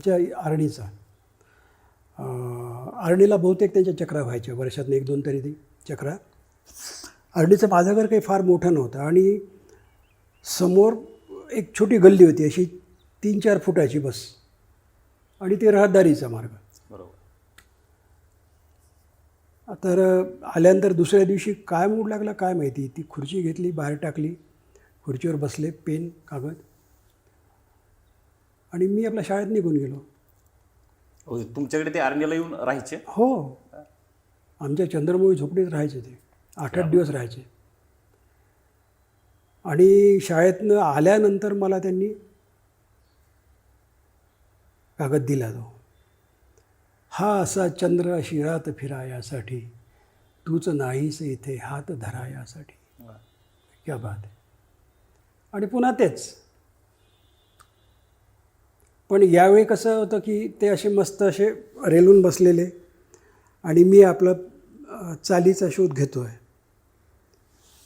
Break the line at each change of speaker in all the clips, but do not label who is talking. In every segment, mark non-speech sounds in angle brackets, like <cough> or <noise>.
आमच्या आर्णीचा. आर्णीला बहुतेक त्यांच्या चक्रा व्हायच्या वर्षातनं एक दोन तरी ती चक्रा. आर्णीचं माझं घर काही फार मोठं नव्हतं आणि समोर एक छोटी गल्ली होती अशी तीन चार फुटाची बस. आणि ते रहदारीचा मार्ग.
बरोबर.
तर आल्यानंतर दुसऱ्या दिवशी काय मूड लागला काय माहिती? ती खुर्ची घेतली बाहेर टाकली. खुर्चीवर बसले पेन कागद. आणि मी आपल्या शाळेत निघून गेलो.
हो, तुमच्याकडे ते आर्मीला येऊन राहायचे?
हो. आमच्या चंद्रमोळी झोपडीत राहायचे ते. आठ आठ दिवस राहायचे. आणि शाळेतनं आल्यानंतर मला त्यांनी कागद दिला तो. हा असा चंद्र शिरात फिरायासाठी तूच नाहीस इथे हात धरायासाठी क्या बात आहे. आणि पुन्हा तेच. पण यावेळी कसं होतं की ते असे मस्त असे रेलून बसलेले आणि मी आपलं चालीचा शोध घेतो आहे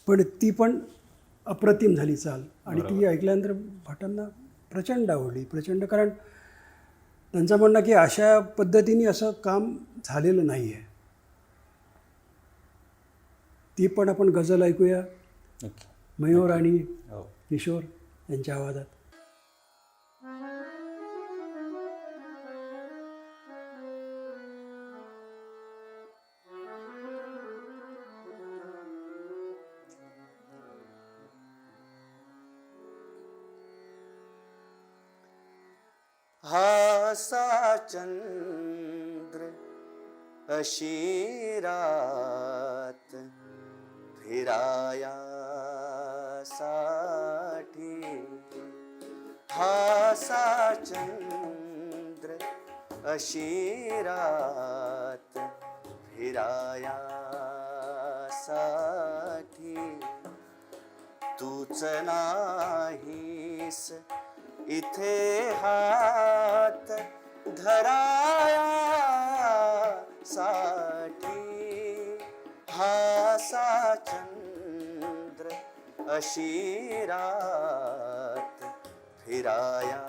पण ती पण अप्रतिम झाली चाल. आणि ती ऐकल्यानंतर भटांना प्रचंड आवडली. प्रचंड कारण त्यांचं म्हणणं की अशा पद्धतीने असं काम झालेलं नाही आहे ती पण आपण गझल ऐकूया. मयूर आणि
हो.
किशोर यांच्या आवाजात.
अशी रात फिराया साठी हासा चंद्र अशी रात फिराया साठी तूच नाहीस इथे हात धराया. साठी हासा चंद्र अशी रात फिराया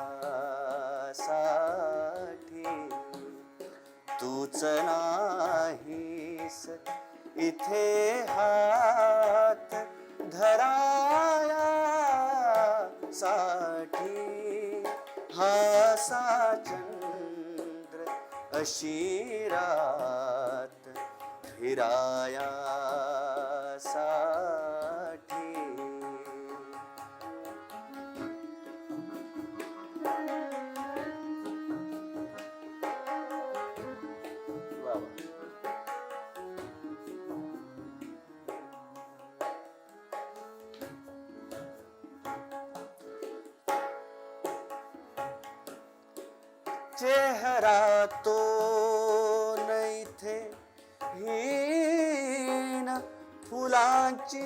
साठी तूच नाहीस इथे हात धराया साठी हासा चंद्र अशी रात फिराया सा चेहरा तो नैथे हीन फुलांची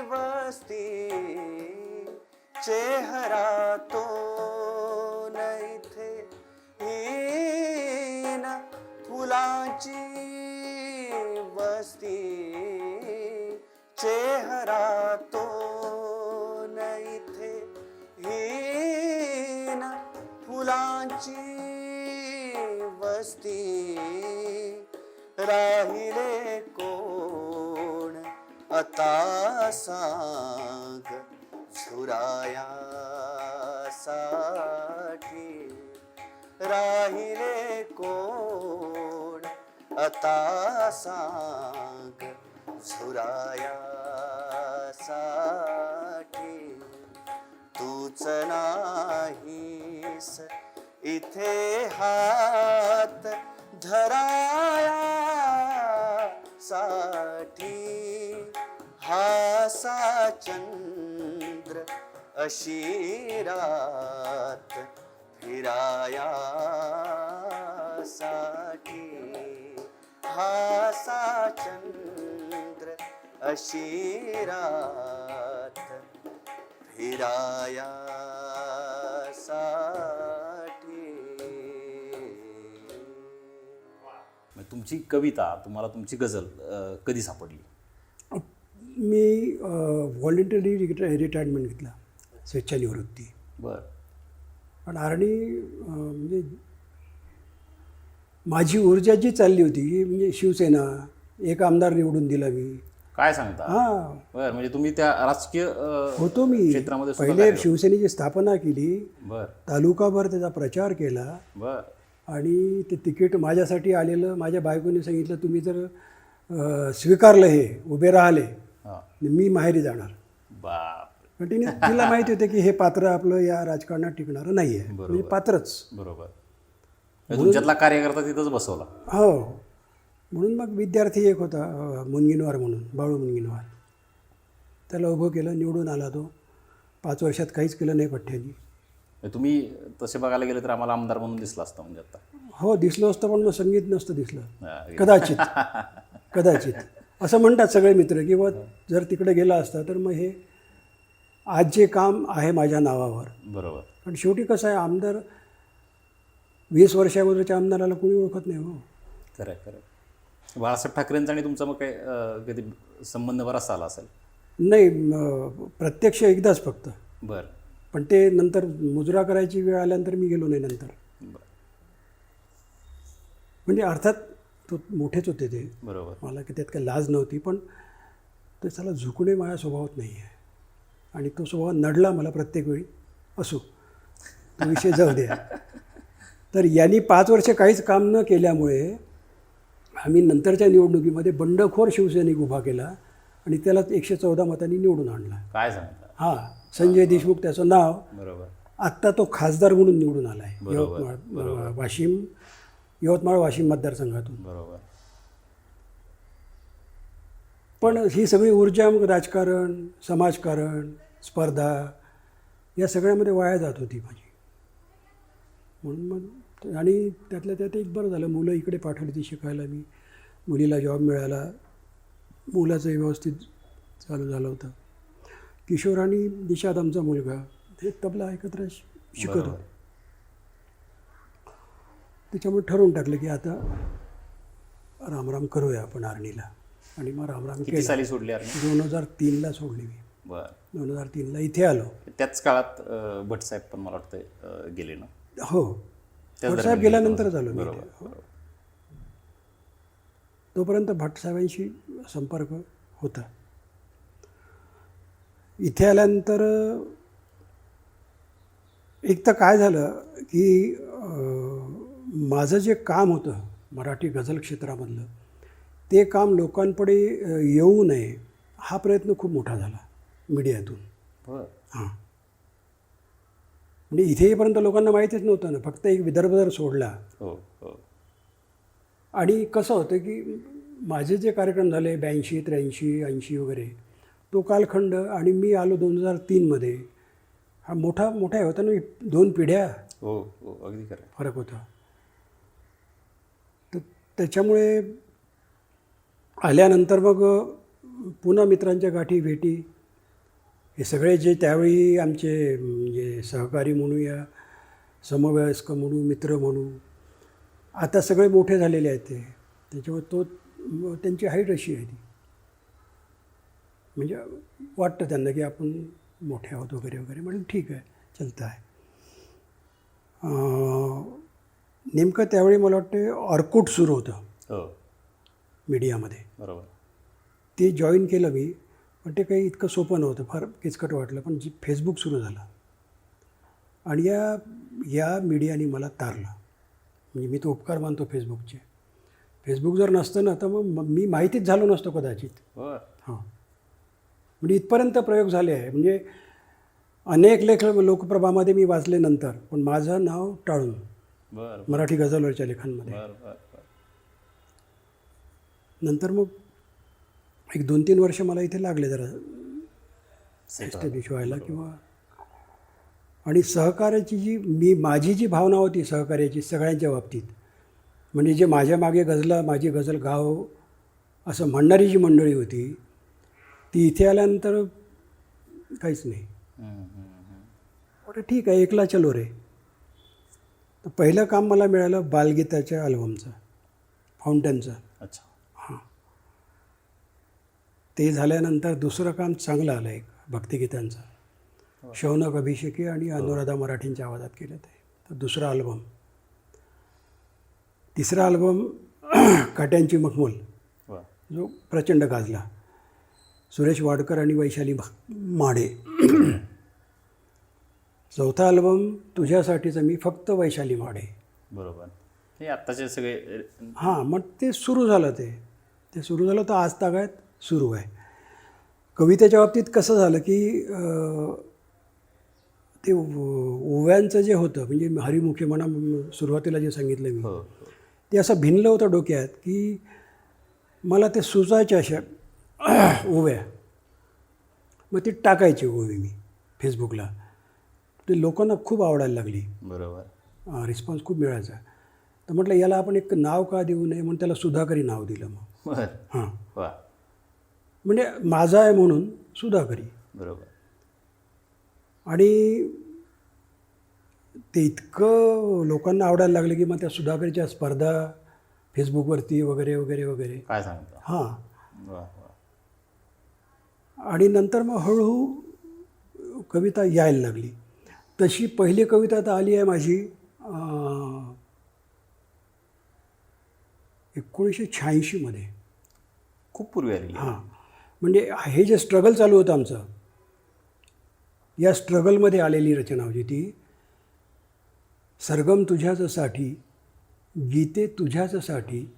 वस्ती. चेहरा तो नैथे हीन फुलांची फुलांची वस्ती राहिले कोण? आता सांग झुराया साठी राहिले कोण? आता सांग झुराया साठी तूच नाहीस इथे हात धराया साठी. हासा चंद्र अशी रात फिराया साठी. हासा चंद्र अशी रात फिराया साठी
तुमची कविता तुम्हाला तुमची गझल कधी सापडली?
मी व्हॉलेंटरी रिटायरमेंट घेतला स्वेच्छानिवृत्ती
बर.
पण आरणी अं, म्हणजे माझी ऊर्जा जी चालली होती म्हणजे शिवसेना एक आमदार निवडून दिला मी.
काय सांगता?
हां.
बर म्हणजे तुम्ही त्या राजकीय
होतो मी.
क्षेत्रामध्ये
पहिले शिवसेनेची स्थापना केली.
बर.
तालुकाभर त्याचा प्रचार केला.
बर.
आणि ते तिकीट माझ्यासाठी आलेलं माझ्या बायकोने सांगितलं तुम्ही जर स्वीकारलं हे उभे राहिले मी माहेरी जाणार.
बाप
पण तिने तिला माहिती होतं की हे पात्र आपलं या राजकारणात टिकणारं नाही आहे म्हणजे पात्रच.
बरोबर. म्हणजे तुमच्यातला कार्यकर्ता तिथंच बसवला.
हो. म्हणून मग विद्यार्थी एक होता मुनगिनवार म्हणून बाळू मुनगिनवार. त्याला उभं केलं निवडून आला तो. पाच वर्षात काहीच केलं नाही पठ्ठ्यानी.
तुम्ही तसे बघायला गेले तर आम्हाला आमदार म्हणून दिसला असता म्हणजे आता.
हो दिसलं असतं पण मग संगीत नसतं दिसलं. कदाचित. कदाचित. असं म्हणतात सगळे मित्र की जर तिकडे गेला असता तर मग हे आज जे काम आहे माझ्या नावावर.
बरोबर.
पण शेवटी कसं आहे आमदार वीस वर्षाअगोदरच्या आमदाराला कोणी ओळखत नाही हो.
खरं आहे, खरं आहे. बाळासाहेब ठाकरेंचा आणि तुमचा मग काही कधी संबंध बराच आला असेल?
नाही प्रत्यक्ष एकदाच फक्त.
बर.
पण ते नंतर मुजरा करायची वेळ आल्यानंतर मी गेलो नाही नंतर. म्हणजे अर्थात तो मोठेच होते ते.
बरोबर.
मला की त्यात काही लाज नव्हती पण ते त्याला झुकणे माझ्या स्वभावात नाही आहे आणि तो स्वभाव नडला मला प्रत्येक वेळी असो. तो विषय जाऊ द्या. तर यांनी पाच वर्ष काहीच काम न केल्यामुळे आम्ही नंतरच्या निवडणुकीमध्ये बंडखोर शिवसैनिक उभा केला आणि त्याला एकशे चौदा मतांनी निवडून आणला.
काय सांगता?
हां. संजय देशमुख त्याचं नाव
बरोबर.
आत्ता तो खासदार म्हणून निवडून आला आहे यवतमाळ वाशिम यवतमाळ वाशिम मतदारसंघातून.
बरोबर.
पण ही सगळी ऊर्जा मग राजकारण समाजकारण स्पर्धा या सगळ्यामध्ये वाया जात होती माझी. म्हणून मग आणि त्यातल्या त्यात एक बरं झालं मुलं इकडे पाठवली ती शिकायला मी. मुलीला जॉब मिळाला. मुलाचंही व्यवस्थित चालू झालं होतं. किशोर आणि दिशाद आमचा मुलगा. हे तबला एकत्र शिकत होते. त्याच्यामुळे ठरवून टाकलं की आता रामराम करूया आपण आर्णीला. आणि मग रामराम
किती
केला.
साली सोडली
दोन हजार तीनला सोडली मी.
बर.
दोन हजार तीनला इथे आलो.
त्याच काळात अ, भटसाहेब पण मला वाटतं अ, गेले ना?
हो.
त्याच
भटसाहेब
दरम्यान
गेल्यानंतरच आलो मी इथे. हो.
बरोबर.
तोपर्यंत भटसाहेबांशी संपर्क होता. इथे आल्यानंतर एक तर काय झालं की माझं जे काम होतं मराठी गझल क्षेत्रामधलं ते काम लोकांपुढे येऊ नये हा प्रयत्न खूप मोठा झाला मीडियातून. हां. म्हणजे इथे येईपर्यंत लोकांना माहितीच नव्हतं ना फक्त एक विदर्भ जर सोडला.
हो हो.
आणि कसं होतं की माझे जे कार्यक्रम झाले ब्याऐंशी त्र्याऐंशी ऐंशी वगैरे तो कालखंड आणि मी आलो दोन हजार तीनमध्ये. हा मोठा मोठा होता ना दोन पिढ्या?
हो हो अगदी खरं.
फरक होता. तर त्याच्यामुळे आल्यानंतर मग पुन्हा मित्रांच्या गाठी भेटी. हे सगळे जे त्यावेळी आमचे म्हणजे सहकारी म्हणूया समवयस्क म्हणू मित्र म्हणू आता सगळे मोठे झालेले आहेत ते. त्याच्यामुळे तो त्यांची हाईट अशी आहे ती. म्हणजे वाटतं त्यांना की आपण मोठे आहोत वगैरे वगैरे. म्हणजे ठीक आहे चलतं आहे. नेमकं त्यावेळी मला वाटतं ऑर्कुट सुरू होतं.
हो.
मीडियामध्ये.
बरोबर.
ते जॉईन केलं मी पण ते काही इतकं सोपं नव्हतं. फार किचकट वाटलं पण जी फेसबुक सुरू झालं आणि या या मीडियाने मला तारलं. म्हणजे मी तो उपकार मानतो फेसबुकचे. फेसबुक जर नसतं ना तर मग म- माहितीच झालो नसतो कदाचित. हां. म्हणजे इथपर्यंत प्रयोग झाले आहे. म्हणजे अनेक लेख लोकप्रभामध्ये मी वाचले नंतर पण माझं नाव टाळून मराठी गझलवरच्या लेखांमध्ये. नंतर मग एक दोन तीन वर्ष मला इथे लागले जरा एस्टॅब्लिश व्हायला किंवा आणि सहकार्याची जी मी माझी जी भावना होती सहकार्याची सगळ्यांच्या बाबतीत म्हणजे जे माझ्या मागे गझला माझी गझल गाव असं म्हणणारी जी मंडळी होती ती इथे आल्यानंतर काहीच नाही. अरे ठीक आहे एकला चलो रे. तर पहिलं काम मला मिळालं बालगीताच्या अल्बमचं फाउंटनचं
अच्छा.
हां. ते झाल्यानंतर दुसरं काम चांगलं आलं एक भक्तिगीतांचं. शौनक अभिषेकी आणि अनुराधा मराठींच्या आवाजात केलं ते. तर दुसरा अल्बम तिसरा अल्बम काट्यांची मखमूल. जो प्रचंड गाजला. सुरेश वाडकर आणि वैशाली माडे. <clears throat> चौथा अल्बम तुझ्यासाठीचा मी फक्त वैशाली माडे.
बरोबर. हे आत्ताचे सगळे
हां मग ते सुरू झालं ते. ते सुरू झालं तर आज तागायत सुरू आहे. कवितेच्या बाबतीत कसं झालं की ते ओव्यांचं जे होतं म्हणजे हरिमुखी म्हणा सुरुवातीला जे सांगितलं मी
हो हो.
ते असं भिनलं होतं डोक्यात की मला ते सुचायचे अशा <clears throat> ओव्या मग ती टाकायची ओवी मी फेसबुकला. ते लोकांना खूप आवडायला लागली.
बरोबर.
रिस्पॉन्स खूप मिळायचा. तर म्हटलं याला आपण एक नाव का देऊ नये म्हणून त्याला सुधाकरी नाव दिलं मग. हां. म्हणजे माझा आहे म्हणून सुधाकरी.
बरोबर.
आणि ते इतकं लोकांना आवडायला लागलं की मग त्या सुधाकरीच्या स्पर्धा फेसबुकवरती वगैरे वगैरे वगैरे.
काय सांगता?
हां. आणि नंतर मग हळूहळू कविता यायला लागली. तशी पहिली कविता तर आली आहे माझी एकोणीसशे शहाऐंशीमध्ये
खूप पूर्वी आहे.
हां. म्हणजे हे जे स्ट्रगल चालू होतं आमचं या स्ट्रगलमध्ये आलेली रचना होती ती सरगम तुझ्याचसाठी गीते तुझ्याचसाठी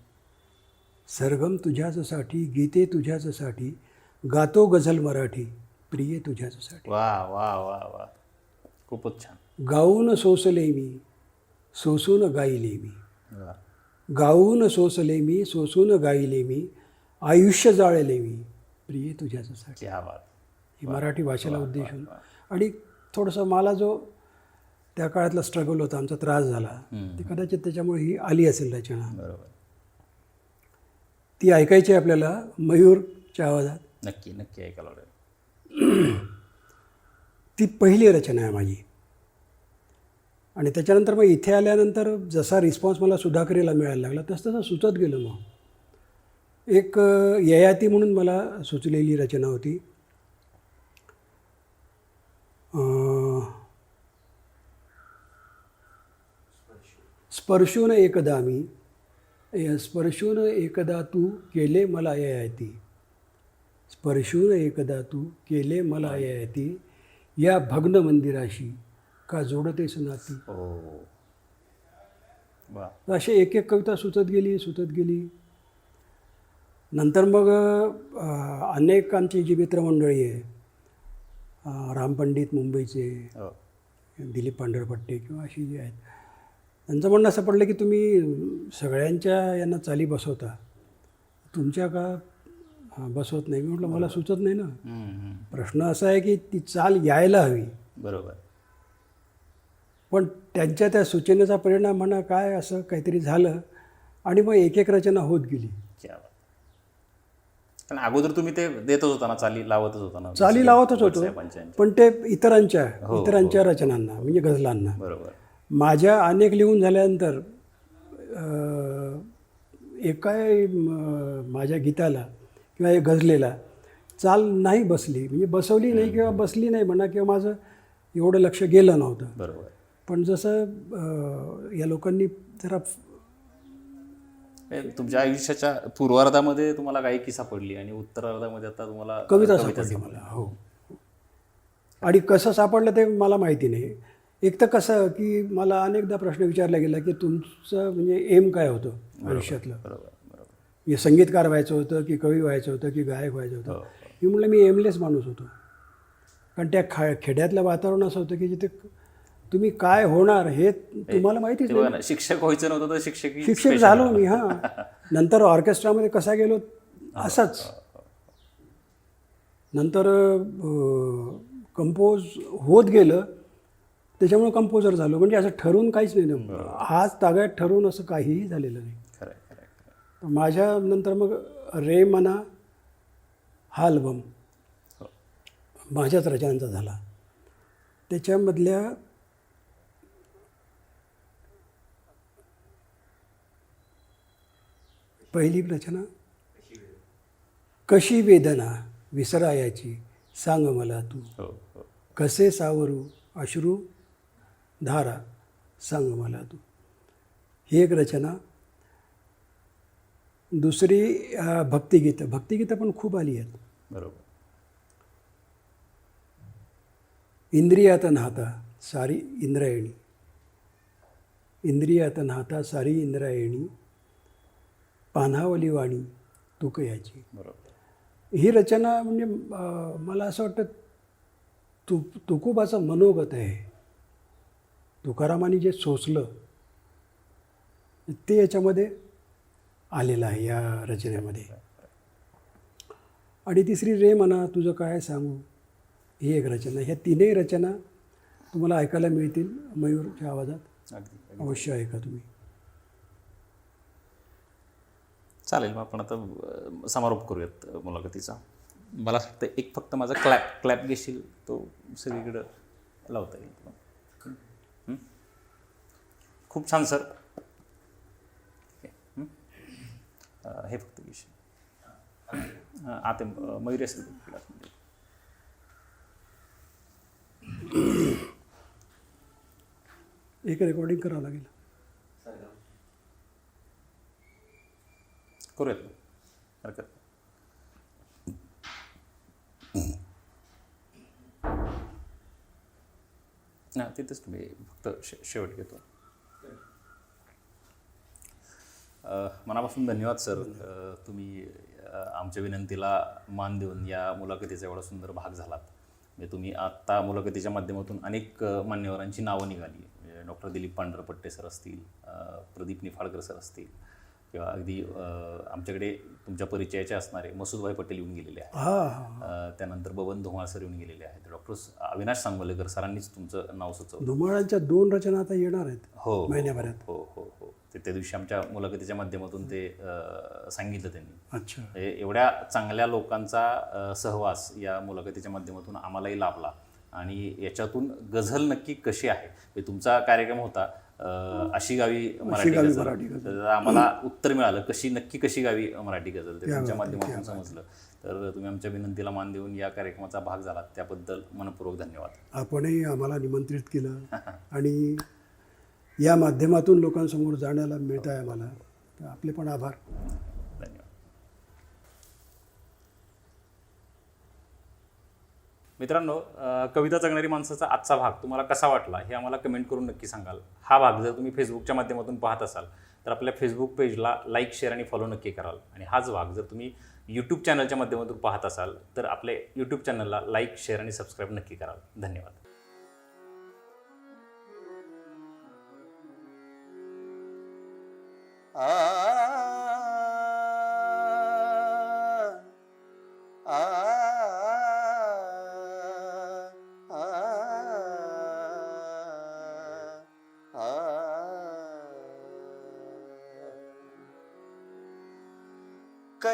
सरगम तुझ्याचसाठी गीते तुझ्याचसाठी गातो गझल मराठी प्रिय तुझ्याचसाठी
वा वा वा वा. खूपच छान.
गाऊन सोसले मी सोसून गाईले मी. गाऊन सोसले मी सोसून गाईले मी आयुष्य जाळले मी प्रिय
बात.
ही मराठी भाषेला उद्देशून आणि थोडंसं मला जो त्या काळातला स्ट्रगल होता आमचा त्रास झाला ते कदाचित त्याच्यामुळे ही आली असेल रचना
बरोबर.
ती ऐकायची आपल्याला मयूरच्या आवाजात.
नक्की नक्की ऐकायला आवडेल.
ती पहिली रचना आहे माझी. आणि त्याच्यानंतर मग इथे आल्यानंतर जसा रिस्पॉन्स मला सुधाकरीला मिळायला लागला तसं तसं सुचत गेलं मग. एक ययाती म्हणून मला सुचलेली रचना होती. स्पर्शून एकदा मी स्पर्शून एकदा तू केले मला ययाती. स्पर्शून एकदा तू केले मला ययाती. या भग्न मंदिराशी का जोडतेस नाती
हो.
असे एक एक कविता सुचत गेली सुचत गेली. नंतर मग अ, अनेक आमची जी मित्रमंडळी आहे. रामपंडित मुंबईचे
हो.
दिलीप पांढरपट्टे किंवा अशी जी आहेत. त्यांचं म्हणणं असं पडलं की तुम्ही सगळ्यांच्या यांना चाली बसवता. तुमच्या का हा, बसवत नाही. मी म्हटलं मला सुचत नाही ना. प्रश्न असा आहे की ती चाल यायला हवी.
बरोबर.
पण त्यांच्या त्या सूचनेचा परिणाम म्हणा काय असं काहीतरी झालं आणि मग एक एक रचना होत गेली.
कारण अगोदर तुम्ही ते देतच होता ना चाली लावतच होता ना?
चाली लावतच होतो. पण ते इतरांच्या
हो,
इतरांच्या रचनांना म्हणजे गझलांना.
बरोबर.
माझ्या अनेक लिहून झाल्यानंतर म, माझ्या गीताला किंवा या गझलेला चाल नाही बसली. म्हणजे बसवली नाही किंवा बसली नाही म्हणा किंवा माझं एवढं लक्ष गेलं नव्हतं.
बरोबर.
पण जसं या लोकांनी जरा
हे तुमच्या आयुष्याच्या पूर्वार्धामध्ये तुम्हाला गायकी सापडली आणि उत्तरार्धामध्ये आता तुम्हाला
कविता सापडली मला हो. आणि कसं सापडलं ते मला माहिती नाही. एक तर कसं की मला अनेकदा प्रश्न विचारला गेला की तुमचं म्हणजे एम काय होतं आयुष्यातलं?
बरोबर.
म्हणजे संगीतकार व्हायचं होतं की कवी व्हायचं होतं की गायक व्हायचं होतं. मी म्हटलं मी एमलेस माणूस होतो. कारण त्या खा खेड्यातलं वातावरण असं होतं की जिथे तुम्ही काय होणार हे तुम्हाला माहितीच नाही.
शिक्षक व्हायचं नव्हतं तर शिक्षक
शिक्षक झालो मी हां. नंतर ऑर्केस्ट्रामध्ये कसा गेलो? असंच. नंतर कंपोज होत गेलं. त्याच्यामुळे कंपोजर झालो. म्हणजे असं ठरवून काहीच नाही. ना आज तागायत ठरवून असं काहीही झालेलं नाही
खरं आहे, खरं आहे, खरं आहे.
तर माझ्यानंतर मग रे मना हा अल्बम. माझ्याच रचनांचा झाला. त्याच्यामधल्या पहिली रचना कशी वेदना विसरायाची सांग मला तू.
हो हो.
कसे सावरू अश्रू धारा सांग मला तू. ही एक रचना दुसरी भक्तिगीतं. भक्तिगीतं पण खूप आली आहेत.
बरोबर.
इंद्रियात नाहता सारी इंद्रायणी. इंद्रियात नाहता सारी इंद्रायणी. पान्हावली वाणी तुकयाची.
बरोबर.
ही रचना म्हणजे मला असं वाटतं तु तुकोबाचं मनोगत आहे. तुकारामाने जे सोसलं ते याच्यामध्ये आलेलं आहे या रचनेमध्ये. आणि तिसरी रे म्हणा तुझं काय सांगू? ही एक रचना. ह्या तीनही रचना तुम्हाला ऐकायला मिळतील मयूरच्या आवाजात. अवश्य ऐका तुम्ही.
चालेल मग आपण आता समारोप करूयात मुलाखतीचा. मला असं वाटतं एक फक्त माझा क्लॅप क्लॅप घेशील तो सगळीकडं लावता येईल? खूप छान सर हे, हं? अ, हे फक्त अ, आते अ, मयुरी असेल क्लासमध्ये
एक रेकॉर्डिंग करावं लागेल
करूयात. हरकत नाही. तिथेच तुम्ही फक्त शे शेवट घेतो अ, मनापासून धन्यवाद सर. तुम्ही आमच्या विनंतीला मान देऊन या मुलाखतीचा एवढा सुंदर भाग झालात. म्हणजे तुम्ही आत्ता मुलाखतीच्या माध्यमातून अनेक मान्यवरांची नावं निघाली. म्हणजे डॉक्टर दिलीप पांढरपट्टे सर असतील प्रदीप निफाडकर सर असतील किंवा अगदी आमच्याकडे तुमच्या परिचयाचे असणारे मसूदभाई पटेल येऊन गेलेले आहेत. त्यानंतर बबन धुमाळ सर येऊन गेलेले आहेत. डॉक्टर अविनाश सांगोलेकर सरांनीच तुमचं नाव सुचवलं.
धुमाळांच्या दोन रचना आता येणार आहेत
हो हो,
महिन्याभरात.
हो हो हो. ते त्या दिवशी आमच्या मुलाखतीच्या माध्यमातून ते सांगितलं त्यांनी.
अच्छा.
एवढ्या चांगल्या लोकांचा सहवास या मुलाखतीच्या माध्यमातून आम्हालाही लाभला. आणि याच्यातून गझल नक्की कशी आहे? तुमचा कार्यक्रम होता. अशी गावी मराठी गझल. आम्हाला उत्तर मिळालं. कशी नक्की कशी गावी मराठी गझल? ते तुमच्या माध्यमातून समजलं. तर तुम्ही आमच्या विनंतीला मान देऊन या कार्यक्रमाचा भाग झाला त्याबद्दल मनपूर्वक धन्यवाद.
आपणही आम्हाला निमंत्रित केलं <laughs> आणि या माध्यमातून लोकांसमोर जाण्याला मिळत आहे आम्हाला. आपले पण आभार
धन्यवाद मित्रांनो कविता जगणारी माणसाचा आजचा भाग तुम्हाला कसा वाटला हे आम्हाला कमेंट करून नक्की सांगाल. हा भाग जर तुम्ही फेसबुकच्या माध्यमातून पाहत असाल तर आपल्या फेसबुक पेजला लाईक शेअर आणि फॉलो नक्की कराल. आणि हाच भाग जर तुम्ही यूट्यूब चॅनलच्या माध्यमातून पाहत असाल तर आपल्या यूट्यूब चॅनलला लाईक शेअर आणि सबस्क्राईब नक्की कराल. धन्यवाद.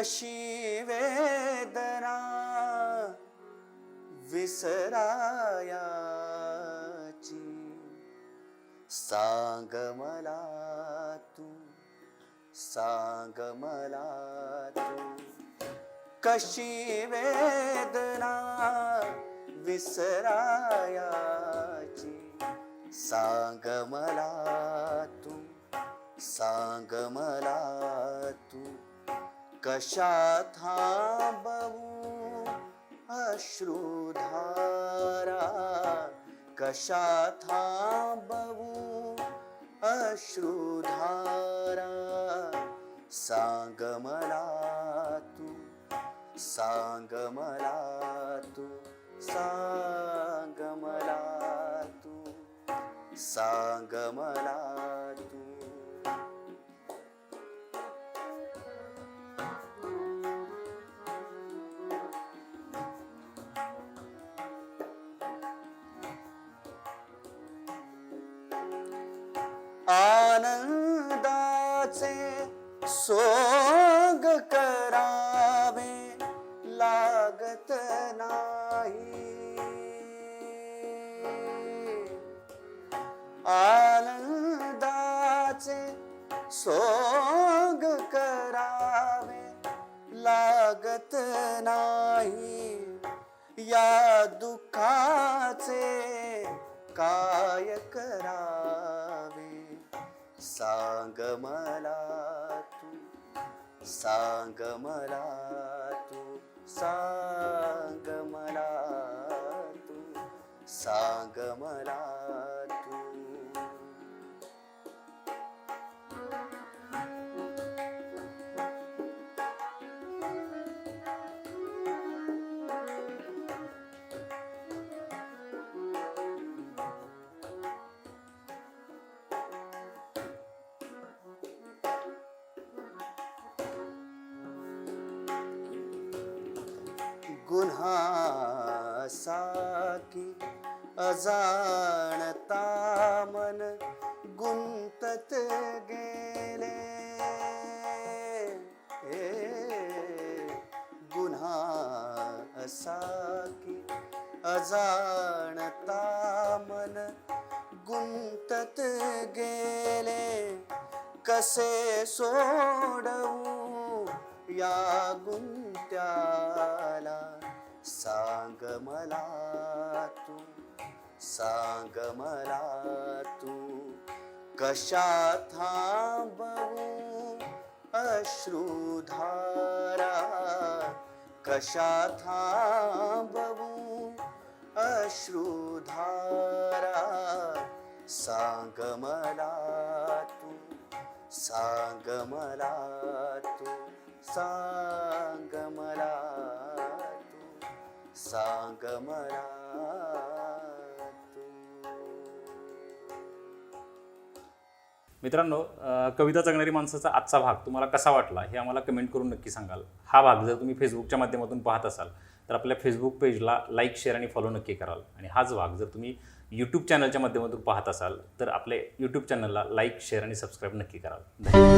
कशी वेदना विसरायाची. सांग मला तू सांग मला तू कशी वेदना विसरायाची. सांग मला तू सांग मला तू कशा थांबवू अश्रुधारा? कशा थांबवू अश्रुधारा? सांग मला तू सांग मला तू सांग मला तू सांग मला आनंदाचे सोंग करावे लागत नाही. आनंदाचे सोंग करावे लागत नाही. या दुःखाचे काय करावे? सांग मला तू सांग मला तू सांग मला तू सांग जाणता मन गुंतत गेले. गुन्हा असा की अजाणता मन गुंतत गेले. कसे सोडवू या गुं सांग मला तू कशा थांबवू अश्रुधारा कशा थांबवू अश्रुधारा सांग मला तू सांग मला तू सांग मला तू सांग मला
मित्रांनो कविता जगणारी माणसाचा आजचा भाग तुम्हाला कसा वाटला हे आम्हाला कमेंट करून नक्की सांगाल. हा भाग जर तुम्ही फेसबुकच्या माध्यमातून पाहत असाल तर आपल्या फेसबुक पेजला लाईक शेअर आणि फॉलो नक्की कराल. आणि हाच भाग जर तुम्ही यूट्यूब चॅनलच्या माध्यमातून पाहत असाल तर आपल्या यूट्यूब चॅनलला लाईक शेअर आणि सबस्क्राईब नक्की कराल. धन्यवाद.